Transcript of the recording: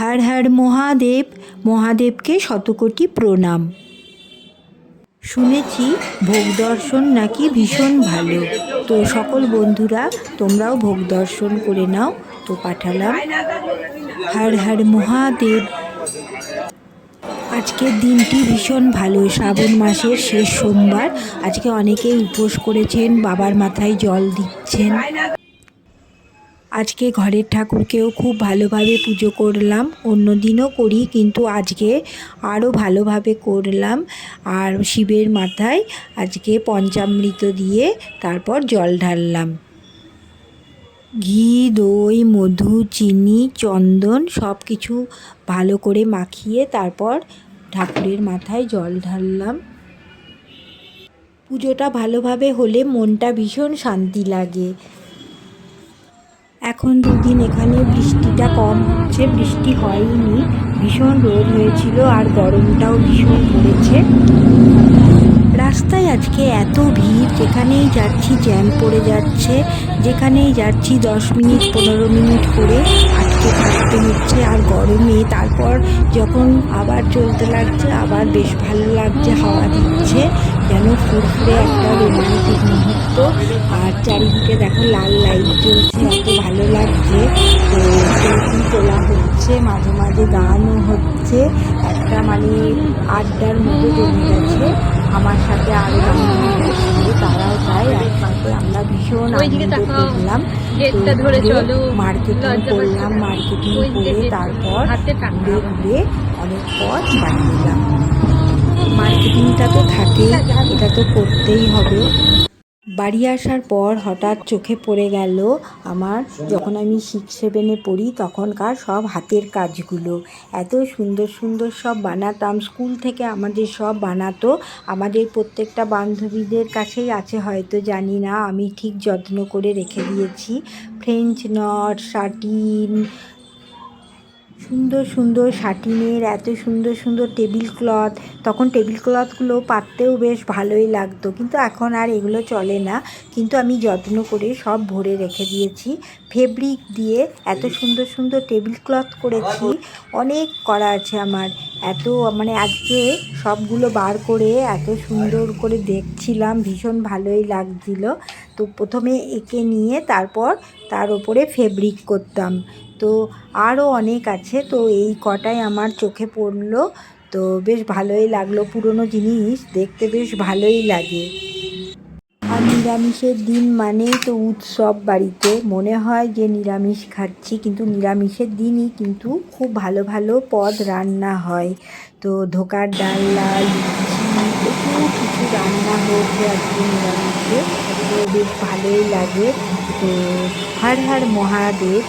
হর হর মহাদেব, মহাদেবকে শতকোটি প্রণাম। শুনেছি ভোগ দর্শন নাকি ভীষণ ভালো। তো সকল বন্ধুরা, তোমরাও ভোগ দর্শন করে নাও, তো পাঠালাম। হর হর মহাদেব। আজকের দিনটি ভীষণ ভালো। শ্রাবণ মাসের শেষ সোমবার। আজকে অনেকেই উপোস করেছেন, বাবার মাথায় জল দিচ্ছেন। আজকে ঘরের ঠাকুরকেও খুব ভালোভাবে পুজো করলাম। অন্য দিনও করি, কিন্তু আজকে আরও ভালোভাবে করলাম। আর শিবের মাথায় আজকে পঞ্চামৃত দিয়ে তারপর জল ঢাললাম। ঘি, দই, মধু, চিনি, চন্দন সব কিছু ভালো করে মাখিয়ে তারপর ঠাকুরের মাথায় জল ঢাললাম। পুজোটা ভালোভাবে হলে মনটা ভীষণ শান্তি লাগে। এখন দুদিন এখানে বৃষ্টিটা কম হচ্ছে, বৃষ্টি হয়নি, ভীষণ রোদ হয়েছিল আর গরমটাও ভীষণ পড়েছে। রাস্তায় আজকে এত ভিড়, যেখানেই যাচ্ছি জ্যাম পড়ে যাচ্ছে, যেখানেই যাচ্ছি দশ মিনিট, পনেরো মিনিট গরমে তারপর যখন আবার চলতে লাগছে, আবার বেশ ভালো লাগছে, হাওয়া দিচ্ছে, যেন ফুরফুরে একটা রোমান্টিক মুহূর্ত। আর চারিদিকে দেখো লাল লাইট জ্বলছে, এত ভালো লাগছে। তো সেলফি তোলা হচ্ছে, মাঝে মাঝে গানও হচ্ছে। একটা মানে আড্ডার মতো জমে গেছে। আমার সাথে আরও বান্ধবীরা ওইদিকে আনন্দ তাকাও। করলাম। গেটটা ধরে চলো। মার্কেটিং লজ্জা করলাম মার্কেটিং ওই করে তারপর ঘুরে ঘুরে অনেক পথ মার্কেটিংটা তো থাকেই এটা তো করতেই হবে। বাড়ি আসার পর হঠাৎ চোখে পড়ে গেল আমার। যখন আমি সিক্স সেভেনে পড়ি, তখনকার সব হাতের কাজগুলো। এত সুন্দর সুন্দর সব বানাতাম। স্কুল থেকে আমাদের সব বানাতো। আমাদের প্রত্যেকটা বান্ধবীদের কাছেই আছে হয়তো, জানি না। আমি ঠিক যত্ন করে রেখে দিয়েছি। ফ্রেঞ্চ নট শাটিন সুন্দর সুন্দর শাটিনের, এত সুন্দর সুন্দর টেবিল ক্লথ তখন টেবিল ক্লথগুলো পাততেও বেশ ভালোই লাগতো। কিন্তু এখন আর এগুলো চলে না। কিন্তু আমি যত্ন করে সব ভরে রেখে দিয়েছি। ফেব্রিক দিয়ে এত সুন্দর সুন্দর টেবিল ক্লথ করেছি। অনেক করা আছে আমার। এত মানে আজকে সবগুলো বার করে এত সুন্দর করে দেখছিলাম। ভীষণ ভালোই লাগছিল। তো প্রথমে এঁকে নিয়ে তারপর তার ওপরে ফেব্রিক করতাম। তো আরও অনেক আছে। তো এই কটাই আমার চোখে পড়ল। তো বেশ ভালোই লাগল পুরনো জিনিস। দেখতে বেশ ভালোই লাগে। আর নিরামিষের দিন মানেই তো উৎসব বাড়িতে। মনে হয় যে নিরামিষ খাচ্ছি, কিন্তু নিরামিষের দিনই কিন্তু খুব ভালো ভালো পদ রান্না হয়। তো ধোকার ডাল্লা লুচি প্রচুর কিছু রান্না হয়েছে আজকে নিরামিষে। তো বেশ ভালোই লাগে। তো হর হর মহাদেব।